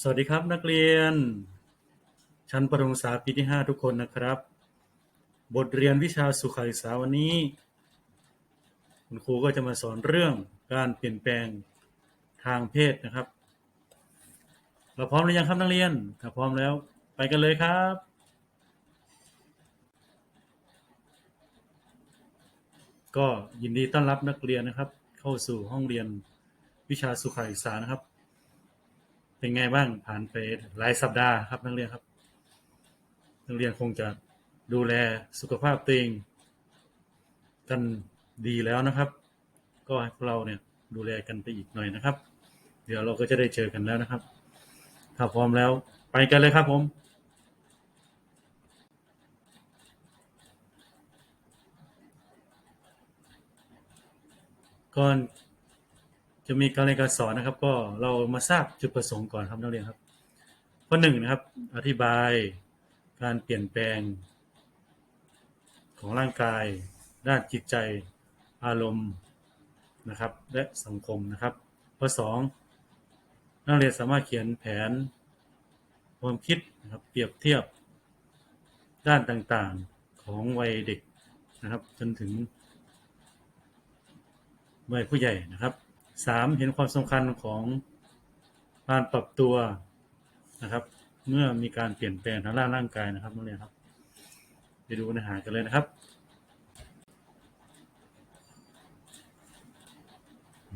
สวัสดีครับนักเรียน ชั้นประถมศึกษาปีที่ 5 ทุกคนนะครับ บทเรียนวิชาสุขศึกษาวันนี้ คุณครูก็จะมาสอนเรื่องการเปลี่ยนแปลงทางเพศนะครับ เราพร้อมหรือยังครับนักเรียนถ้าพร้อมแล้วไปกันเลยครับ ก็ยินดีต้อนรับนักเรียนนะครับ เข้าสู่ห้องเรียนวิชาสุขศึกษานะครับ เป็นไงบ้างผ่านไปหลายสัปดาห์ครับนักเรียนครับ นักเรียนคงจะดูแลสุขภาพตัวเองกันดีแล้วนะครับ ก็ให้พวกเราเนี่ยดูแลกันไปอีกหน่อยนะครับ เดี๋ยวเราก็จะได้เจอกันแล้วนะครับ ถ้าพร้อมแล้วไปกันเลยครับผมก่อน จะมีการเรียนการสอนนะครับ ก็เรามาทราบจุดประสงค์ก่อนครับนักเรียนครับข้อหนึ่งนะครับ อธิบายการเปลี่ยนแปลง ของร่างกาย ด้านจิตใจอารมณ์นะครับ และสังคมนะครับข้อสองนักเรียนสามารถเขียนแผน ความคิดนะครับเปรียบเทียบ ด้านต่างๆของวัยเด็กนะครับ จนถึงวัยผู้ใหญ่นะครับ สามเห็นความสำคัญของการปรับตัวนะครับ เมื่อมีการเปลี่ยนแปลงทางด้านร่างกายนะครับนักเรียนครับ ไปดูเนื้อหากันเลยนะครับ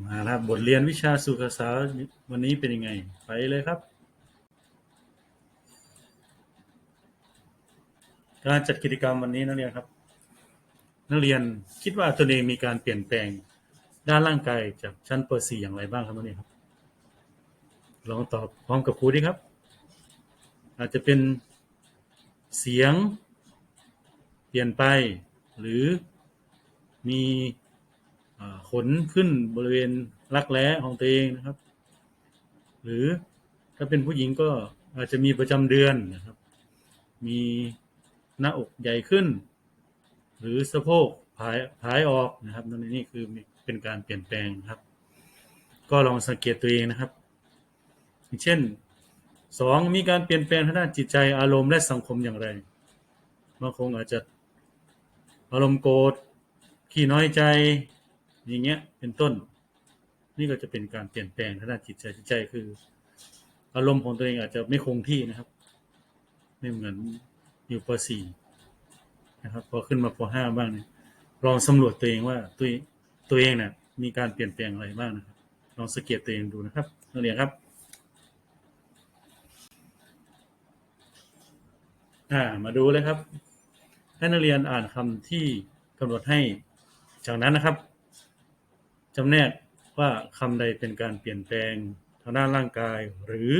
มาแล้วบทเรียนวิชาสุขศึกษาวันนี้เป็นยังไง ไปเลยครับ การจัดกิจกรรมวันนี้นักเรียนครับ นักเรียนคิดว่าตนเองมีการเปลี่ยนแปลง ด้านร่างกายจากชั้นเป .4 อย่างไรบ้างครับนักเรียนครับ ลองตอบพร้อมกับครูดีครับ อาจจะเป็นเสียง เปลี่ยนไป หรือมีอขนขึ้นบริเวณรักแร้ของตัวเองนะครับ หรือถ้าเป็นผู้หญิงก็อาจจะมีประจำเดือนนะครับ มีหน้าอกใหญ่ขึ้น หรือสะโพก ผายผายออกนะครับนั่นนี่คือเป็นการเปลี่ยนแปลงครับ ก็ลองสังเกตตัวเองนะครับ เช่นสองมีการเปลี่ยนแปลงทางด้านจิตใจอารมณ์และสังคมอย่างไรบางคนอาจจะอารมณ์โกรธขี้น้อยใจอย่างเงี้ยเป็นต้น นี่ก็จะเป็นการเปลี่ยนแปลงทางด้านจิตใจจิตใจคือ อารมณ์ของตัวเองอาจจะไม่คงที่นะครับ ไม่เหมือนอยู่ป .4 นะครับ พอขึ้นมาป .5 บ้างเนี่ย ลองสำรวจตัวเองว่าตัวตัวเองเนี่ยมีการเปลี่ยนแปลงอะไรบ้างนะครับ ลองสังเกตตัวเองดูนะครับนักเรียนครับ อ่า มาดูเลยครับ ให้นักเรียนอ่านคำที่กำหนดให้ จากนั้นนะครับจำแนกว่าคำใดเป็นการเปลี่ยนแปลงทางด้านร่างกาย หรือ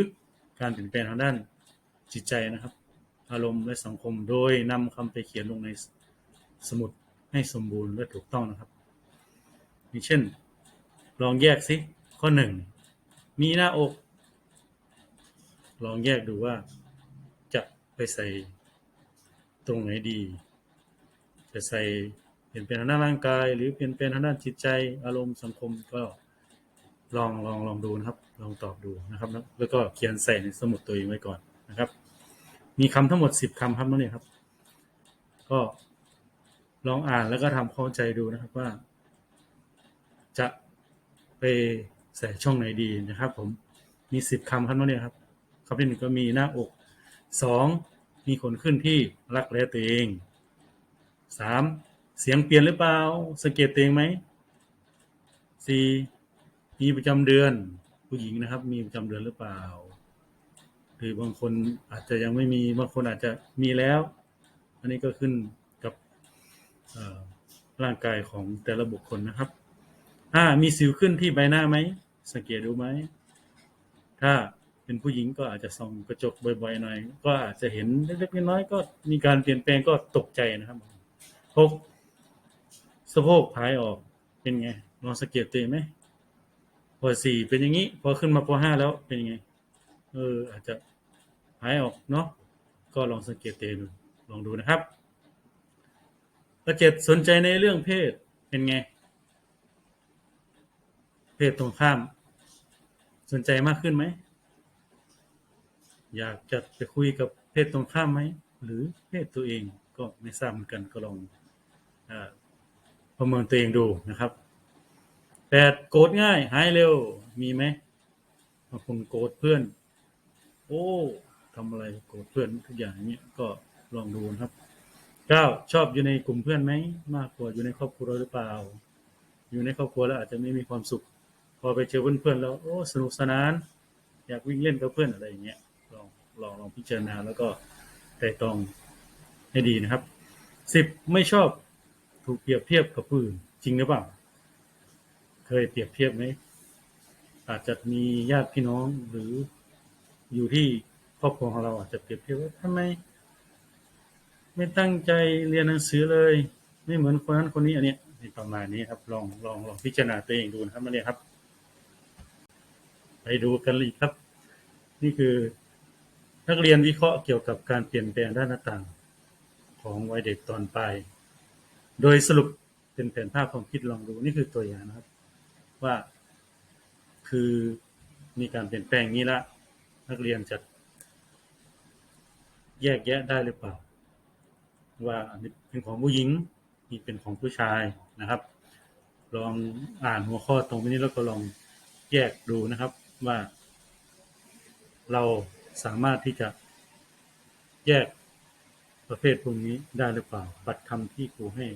การเปลี่ยนแปลงทางด้านจิตใจนะครับ อารมณ์และสังคมโดยนำคำไปเขียนลงในสมุด ให้สมบูรณ์และถูกต้องนะครับอย่างเช่น ลองแยกสิข้อหนึ่งมีหน้าอก ลองแยกดูว่า จะไปใส่ตรงไหนดี จะใส่เปลี่ยนเป็นทางด้านร่างกาย หรือเปลี่ยนเป็นทางด้านจิตใจอารมณ์สังคมก็ลองลองลองดูนะครับ ลองตอบดูนะครับ แล้วก็เขียนใส่ในสมุดตัวเองไว้ก่อนนะครับ มีคำทั้งหมดสิบคำครับนั่นเองครับ ก็ ลองอ่านแล้วก็ทำเข้าใจดูนะครับว่า จะไปใส่ช่องไหนดีนะครับผมมีสิบคำครับนั่นเองครับคำที่หนึ่งก็มีหน้าอกสองมีขนขึ้นที่รักแร้ตัวเองสามเสียงเปลี่ยนหรือเปล่าสังเกตตัวเองไหมสี่มีประจำเดือน ผู้หญิงนะครับ มีประจำเดือนหรือเปล่า หรือบางคนอาจจะยังไม่มีบางคนอาจจะมีแล้ว อันนี้ก็ขึ้น ร่างกายของแต่ละบุคคลนะครับห้ามีสิวขึ้นที่ใบหน้าไหม สังเกตดูไหม ถ้าเป็นผู้หญิงก็อาจจะส่องกระจกบ่อยๆหน่อย ก็อาจจะเห็นเล็กๆน้อยๆก็มีการเปลี่ยนแปลงก็ตกใจนะครับหกสะโพกผายออกเป็นไงลองสังเกตตัวเองไหมพอสี่เป็นอย่างนี้ พอขึ้นมาพอห้าแล้วเป็นยังไง เออ อาจจะหายออกเนาะก็ลองสังเกตตัวเองดูลองดูนะครับ ข้อเจ็ดสนใจในเรื่องเพศเป็นไง เพศตรงข้าม สนใจมากขึ้นไหม อยากจะไปคุยกับเพศตรงข้ามไหม หรือเพศตัวเองก็ไม่ทราบเหมือนกันก็ลองอประเมินตัวเองดูนะครับแปดโกรธง่าย หายเร็วมีไหมบางคนโกรธเพื่อน โอ้ทำอะไรโกรธเพื่อนทุกอย่างอย่างเงี้ยก็ลองดูนะครับ เก้าชอบอยู่ในกลุ่มเพื่อนไหมมากกว่าอยู่ในครอบครัวหรือเปล่า อยู่ในครอบครัวแล้วอาจจะไม่มีความสุข พอไปเจอเพื่อนๆแล้วโอ้สนุกสนาน อยากวิ่งเล่นกับเพื่อนอะไรอย่างเงี้ยลองลองลองพิจารณาแล้วก็ไต่ตองให้ดีนะครับสิบไม่ชอบถูกเปรียบเทียบกับผู้อื่นจริงหรือเปล่า เคยเปรียบเทียบไหมอาจจะมีญาติพี่น้องหรืออยู่ที่ครอบครัวของเราอาจจะเปรียบเทียบว่าทำไม ไม่ตั้งใจเรียนหนังสือเลย ไม่เหมือนคนนั้นคนนี้อันเนี้ยประมาณนี้ครับ ลองลองลองพิจารณาตัวเองดูนะครับมาเรียครับ ไปดูกันเลยครับ นี่คือ นักเรียนวิเคราะห์เกี่ยวกับการเปลี่ยนแปลงด้านต่างของวัยเด็กตอนปลายโดยสรุปเป็นแผนภาพความคิดลองดูนี่คือตัวอย่างนะครับ ว่าคือมีการเปลี่ยนแปลงนี้ละนักเรียนจะแยกแยะได้หรือเปล่า ว่าอันนี้เป็นของผู้หญิงนี่เป็นของผู้ชายนะครับ ลองอ่านหัวข้อตรงนี้แล้วก็ลองแยกดูนะครับว่า เราสามารถที่จะแยกประเภทพวกนี้ได้หรือเปล่าบัตรคำที่ครูให้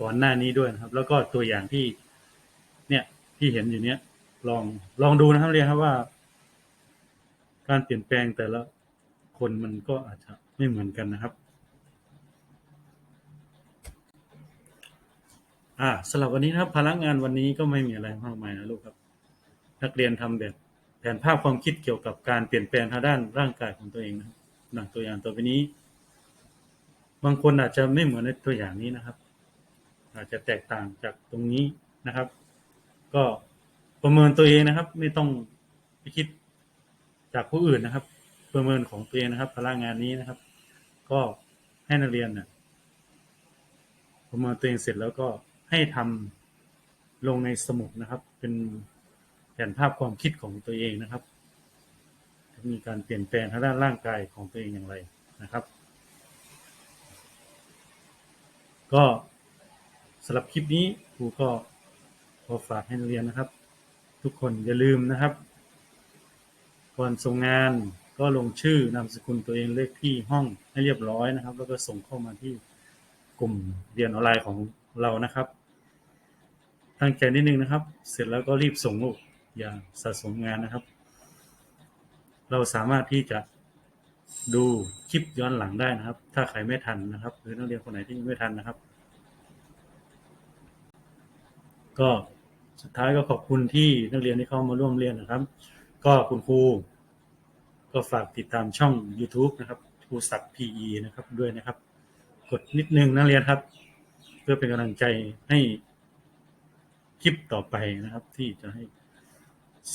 ก่อนหน้านี้ด้วยนะครับ แล้วก็ตัวอย่างที่เนี่ยที่เห็นอยู่เนี้ยลองลองดูนะครับเรียนครับว่า การเปลี่ยนแปลงแต่ละคนมันก็อาจจะไม่เหมือนกันนะครับ อ่าสำหรับวันนี้นะครับพลังงานวันนี้ก็ไม่มีอะไรมากมายนะลูกครับ นักเรียนทำแบบแผนภาพความคิดเกี่ยวกับการเปลี่ยนแปลงทางด้านร่างกายของตัวเองนะครับหนังตัวอย่างตัวไปนี้ บางคนอาจจะไม่เหมือนในตัวอย่างนี้นะครับ อาจจะแตกต่างจากตรงนี้นะครับ ก็ประเมินตัวเองนะครับ ไม่ต้องไปคิดจากผู้อื่นนะครับ ประเมินของตัวเองนะครับ พลังงานนี้นะครับ ก็ให้นักเรียนนะประเมินตัวเองเสร็จแล้วก็ ให้ทำลงในสมุดนะครับ เป็นแผนภาพความคิดของตัวเองนะครับมีการเปลี่ยนแปลงทางด้านร่างกายของตัวเองอย่างไรนะครับ ก็สำหรับคลิปนี้ครูก็ขอฝากให้นักเรียนนะครับ ทุกคนอย่าลืมนะครับ ก่อนส่งงานก็ลงชื่อนามสกุลตัวเองเลขที่ห้องให้เรียบร้อยนะครับ แล้วก็ส่งเข้ามาที่กลุ่มเรียนออนไลน์ของ เรานะครับ ตั้งใจนิดนึงนะครับ เสร็จแล้วก็รีบส่งลูกอย่าสะสมงานนะครับ เราสามารถที่จะดูคลิปย้อนหลังได้นะครับ ถ้าใครไม่ทันนะครับ หรือนักเรียนคนไหนที่ไม่ทันนะครับ ก็สุดท้ายก็ขอบคุณที่นักเรียนที่เข้ามาร่วมเรียนนะครับ ก็คุณครูก็ฝากติดตามช่อง YouTube นะครับครูศักดิ์ PE นะครับด้วยนะครับ กดนิดนึงนักเรียนครับ พื่อเป็นกำลังใจให้คลิปต่อไปนะครับ ที่จะให้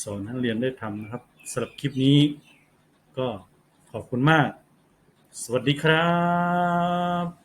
สอนนักเรียนได้ทำนะครับสำหรับคลิปนี้ ก็ขอบคุณมาก สวัสดีครับ